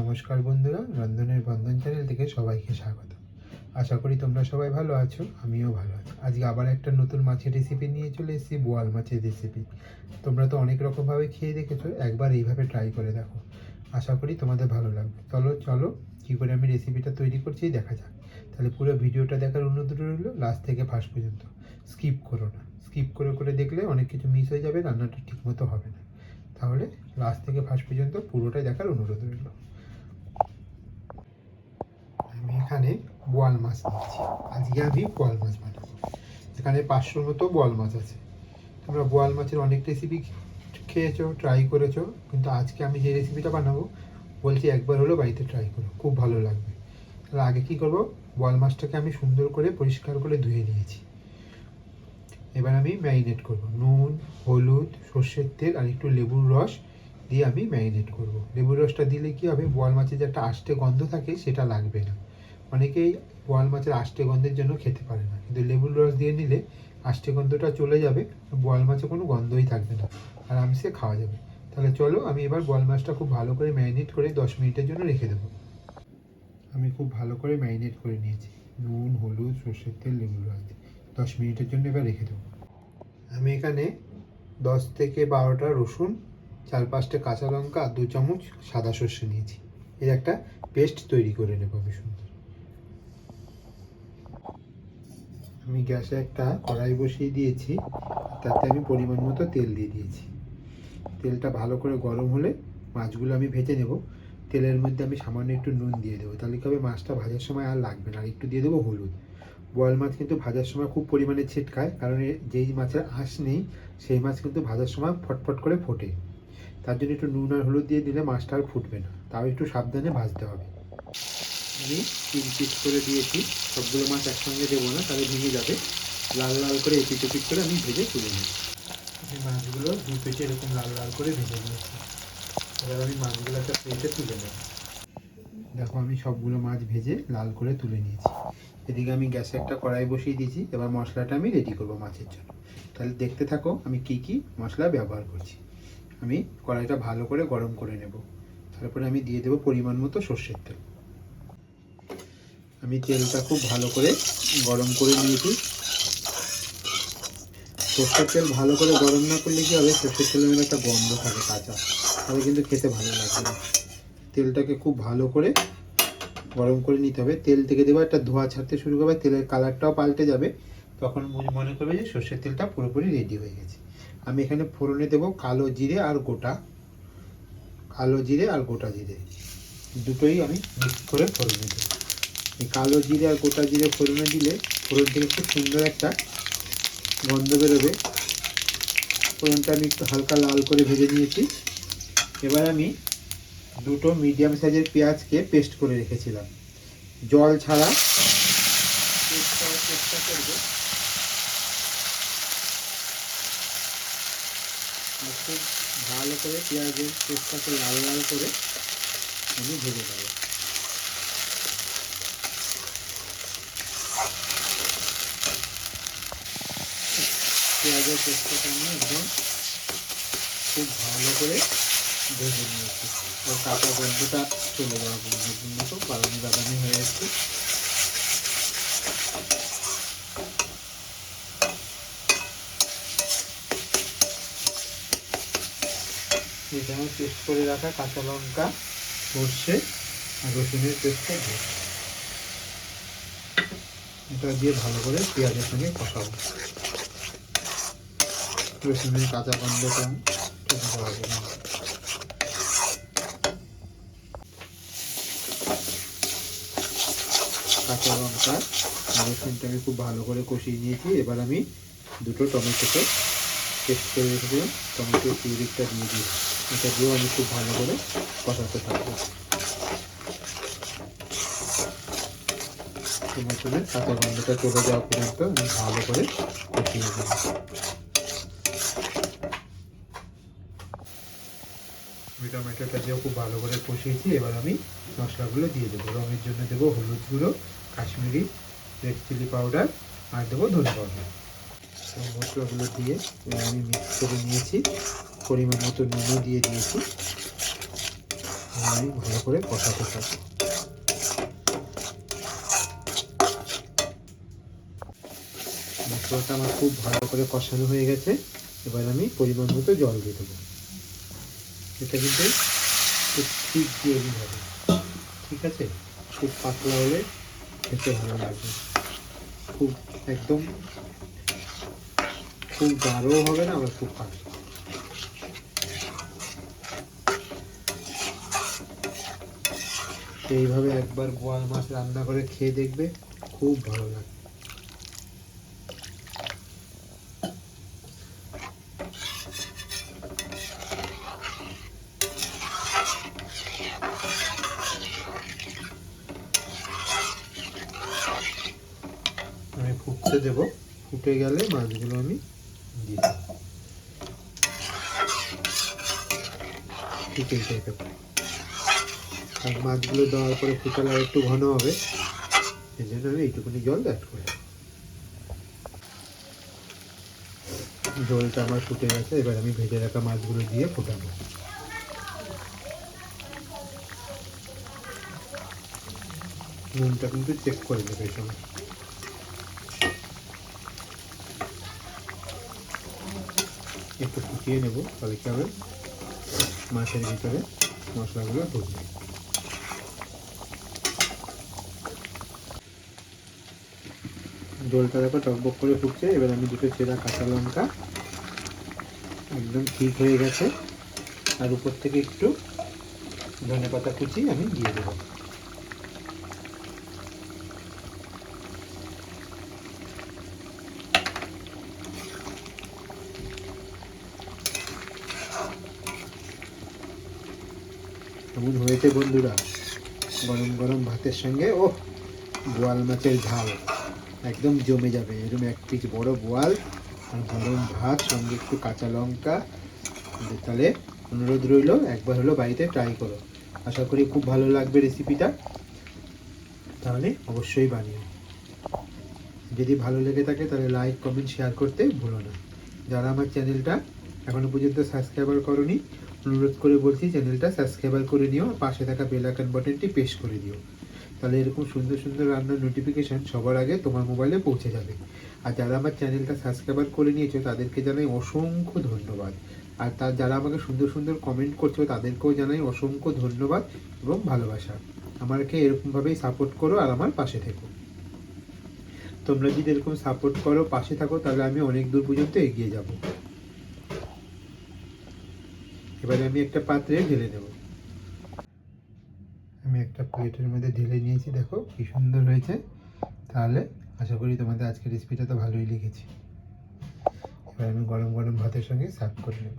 নমস্কার বন্ধুরা, রন্ধনের বন্ধন চ্যানেল থেকে সবাইকে স্বাগত। আশা করি তোমরা সবাই ভালো আছো, আমিও ভালো আছি। আজকে আবার একটা নতুন মাছের রেসিপি নিয়ে চলে এসেছি, বোয়াল মাছের রেসিপি তোমরা তো অনেক রকমভাবে খেয়ে দেখেছ, একবার এইভাবে ট্রাই করে দেখো। আশা করি তোমাদের ভালো লাগবে। চলো চলো, কী করে আমি রেসিপিটা তৈরি করছি দেখা যাক। তাহলে পুরো ভিডিওটা দেখার অনুরোধ রইল লাস্ট থেকে ফার্স্ট পর্যন্ত। স্কিপ করো না। স্কিপ করে করে দেখলে অনেক কিছু মিস হয়ে যাবে, রান্নাটা ঠিকমতো হবে না। তাহলে লাস্ট থেকে ফার্স্ট পর্যন্ত পুরোটাই দেখার অনুরোধ রইল আমি এখানে বোয়াল মাছ নিয়েছি আজকে আমি বোয়াল মাছ বানাবো এখানে পাঁচশোর মতো বোয়াল মাছ আছে। তোমরা বোয়াল মাছের অনেক রেসিপি খেয়েছো ট্রাই করেছ, কিন্তু আজকে আমি যে রেসিপিটা বানাবো, বলছি একবার হলেও বাড়িতে ট্রাই করো, খুব ভালো লাগবে। তাহলে আগে কী করব? বোয়াল মাছটাকে আমি সুন্দর করে পরিষ্কার করে ধুয়ে নিয়েছি। এবার আমি ম্যারিনেট করব। নুন, হলুদ, সর্ষের তেল আর একটু লেবুর রস দিয়ে আমি ম্যারিনেট করব। লেবুর রসটা দিলে কি হবে? বোয়াল মাছের যে একটা আষ্টে গন্ধ থাকে, সেটা লাগবে না। অনেকেই বোয়াল মাছের আষ্টে গন্ধের জন্য খেতে পারে না। কিন্তু লেবুর রস দিয়ে নিলে আষ্টে গন্ধটা চলে যাবে বোয়াল মাছে কোনো গন্ধই থাকবে না আরামসে খাওয়া যাবে। তাহলে চলো, আমি এবার বোয়াল মাছটা খুব ভালো করে ম্যারিনেট করে দশ মিনিটের জন্য রেখে দেবো। আমি খুব ভালো করে ম্যারিনেট করে নিয়েছি, নুন, হলুদ, সর্ষের তেল, লেবুর রস দিয়ে। দশ মিনিটের জন্য এবার রেখে দেবো। আমি এখানে দশ থেকে বারোটা রসুন, চার পাঁচটা কাঁচা লঙ্কা, আর দু চামচ সাদা সর্ষে নিয়েছি। এর একটা পেস্ট তৈরি করে নেব আমি সুন্দর। আমি গ্যাসে একটা কড়াই বসিয়ে দিয়েছি, তাতে আমি পরিমাণ মতো তেল দিয়ে দিয়েছি। তেলটা ভালো করে গরম হলে মাছগুলো আমি ভেজে নেব। তেলের মধ্যে আমি সামান্য একটু নুন দিয়ে দেবো। তাহলে কি হবে? মাছটা ভাজার সময় আর লাগবে না। আর একটু দিয়ে দেবো হলুদ। বোয়াল মাছ কিন্তু ভাজার সময় খুব পরিমাণে ছিটকায়, কারণ যেই মাছের আঁশ নেই, সেই মাছ কিন্তু ভাজার সময় ফটফট করে ফোটে। তার জন্য একটু নুন আর হলুদ দিয়ে দিলে মাছটা আর ফুটবে না। তাও একটু সাবধানে ভাজতে হবে। আমি তিন পিস করে দিয়েছি। সবগুলো মাছ একসঙ্গে দেবো না, তাহলে ভেঙে যাবে। লাল লাল করে এপিট এপিট করে আমি ভেজে তুলে নিই এই মাছগুলো দু পেটে এরকম লাল লাল করে ভেজে নিয়েছি। এবার আমি মাছগুলো একটা প্লেটে তুলে নেব। দেখো, আমি সবগুলো মাছ ভেজে লাল করে তুলে নিয়েছি। এদিকে আমি গ্যাসে একটা কড়াই বসিয়ে দিয়েছি। এবার মশলাটা আমি রেডি করব মাছের জন্য। তাহলে দেখতে থাকো, আমি কি কি মশলা ব্যবহার করছি। আমি কড়াইটা ভালো করে গরম করে নেব। তারপরে আমি দিয়ে দেবো পরিমাণ মতো সর্ষের তেল। আমি তেলটা খুব ভালো করে গরম করে নিয়েছি। সর্ষের তেল ভালো করে গরম না করলে কি হবে? সর্ষের তেলের মধ্যে একটা গন্ধ থাকে কাঁচা। তাহলে কিন্তু খেতে ভালো লাগবে না। তেলটাকে খুব ভালো করে গরম করে নিতে হবে। তেল থেকে দেবো একটা ধোঁয়া ছাড়তে শুরু করবে, তেলের কালারটাও পাল্টে যাবে। তখন মনে- করবে যে সর্ষের তেলটা পুরোপুরি রেডি হয়ে গেছে। আমি এখানে ফোড়নে দেবো কালো জিরে আর গোটা। কালো জিরে আর গোটা জিরে। দুটোই আমি মিক্স করে ফোড়নে দেবো। এই কালো জিরে আর গোটা জিরে ফোড়নে দিলে ফোড়ন থেকে খুব সুন্দর একটা গন্ধ বেরোবে। ফোড়নটা আমি একটু হালকা লাল করে ভেজে নিয়েছি। এবার আমি দুটো মিডিয়াম সাইজের পেঁয়াজকে পেস্ট করে রেখেছিলাম। জল ছাড়া পেস্ট করার চেষ্টা করব। খুব ভালো করে পেঁয়াজের পেস্টটাকে লাল লাল করে আমি ভেজে দেবো পেঁয়াজের পেস্টটাকে আমি একদম খুব ভালো করে ভেজে নিয়েছি। ওর কাঁচা গন্ধটা চলে যাওয়া পর্যন্ত মতো বাদামি বাদামি হয়ে এসছে। এটা আমি পেস্ট করে রাখা কাঁচা লঙ্কা, সর্ষে আর রসুনের পেস্টটা দিয়ে। এটা দিয়ে ভালো করে পেঁয়াজের সঙ্গে কষাবো। রসুনের কাঁচা গন্ধটা পর্যন্ত কাঁচা লঙ্কা রসুনটা আমি খুব ভালো করে কষিয়ে নিয়েছি এবার আমি দুটো টমেটোকে পেস্ট করে রেখেছিলাম টমেটো পিউরিকটা দিয়ে দিই এটা দিয়েও আমি খুব ভালো করে কষাতে থাকব কাঁচা গন্ধটা চলে যাওয়া পর্যন্ত আমি ভালো করে কষিয়ে দেবো টমেটোটা দিয়েও খুব ভালো করে কষিয়েছি। এবার আমি মশলাগুলো দিয়ে দেবো। রঙের জন্য দেবো হলুদ গুঁড়ো, কাশ্মীরি রেড চিলি পাউডার আর দেবো ধনে পাউডার মশলাগুলো দিয়ে এবার আমি মিক্স করে নিয়েছি। পরিমাণ মতো নুনও দিয়ে দিয়েছি। আমি ভালো করে কষাতে থাকব। মশলাটা আমার খুব ভালো করে কষানো হয়ে গেছে। এবার আমি পরিমাণ মতো জল দিয়ে দেবো। এটা কিন্তু খুব ঠিক দিতে হবে। ঠিক আছে? খুব পাতলা হলে খেতে ভালো লাগবে। খুব একদম খুব গাঢ়ও হবে না আবার খুব পাতলা এইভাবে একবার গোয়াল মাছ রান্না করে খেয়ে দেখবে খুব ভালো লাগবে আমি ফুটতে দেবো। ফুটে গেলে মাছগুলো আমি দিয়ে দেবো। টাইপের আর মাছগুলো দেওয়ার পরে ফুটালে একটু ঘন হবে। এই জন্য আমি এইটুকুনি জল অ্যাড করি জলটা আমার ফুটে গেছে, এবার আমি ভেজে রাখা মাছগুলো দিয়ে ফোটাবো। নুনটা কিন্তু চেক করে নেবে এই সময় একটু ফুটিয়ে নেব তাহলে কি হবে? মাছের ভিতরে মশলাগুলো ঢুকবে। জলটা দেখো টকবক করে ফুটছে। এবার আমি দুটো চেরা কাঁচা লঙ্কা একদম ঠিক হয়ে গেছে। আর উপর থেকে একটু ধনে পাতা কুচি আমি দিয়ে দেবো। কেমন হয়েছে বন্ধুরা। গরম গরম ভাতের সঙ্গে ও বোয়াল মাছের ঝাল। একদম জমে যাবে। এরকম এক পিস বড় বোয়াল আর গরম ভাত, সঙ্গে একটু কাঁচা লঙ্কা। তাহলে অনুরোধ রইল, একবার হলো বাড়িতে ট্রাই করো। আশা করি খুব ভালো লাগবে রেসিপিটা তাহলে অবশ্যই বানিও। যদি ভালো লেগে থাকে তাহলে লাইক কমেন্ট শেয়ার করতে ভুলো না। যারা আমার চ্যানেলটা এখনও পর্যন্ত সাবস্ক্রাইবার করনি অনুরোধ করে বলছি, চ্যানেলটা সাবস্ক্রাইবার করে নিও, পাশে থাকা বেল আইকন বাটনটি প্রেস করে দিও তাহলে এরকম সুন্দর সুন্দর রান্নার নোটিফিকেশান সবার আগে তোমার মোবাইলে পৌঁছে যাবে। আর যারা আমার চ্যানেলটা সাবস্ক্রাইবার করে নিয়েছো, তাদেরকে জানাই অসংখ্য ধন্যবাদ। আর তার যারা আমাকে সুন্দর সুন্দর কমেন্ট করছ, তাদেরকেও জানাই অসংখ্য ধন্যবাদ এবং ভালোবাসা। আমাকে এরকমভাবেই সাপোর্ট করো আর আমার পাশে থেকো। তোমরা যদি এরকম সাপোর্ট করো, পাশে থাকো, তাহলে আমি অনেক দূর পর্যন্ত এগিয়ে যাব। এবারে আমি একটা পাত্রে ঢেলে দেব আমি একটা প্লেটের মধ্যে ঢেলে নিয়েছি, দেখো কি সুন্দর হয়েছে। তাহলে আশা করি তোমাদের আজকের রেসিপিটা তো ভালোই লেগেছে। এবার আমি গরম গরম ভাতের সঙ্গে সার্ভ করে নেব।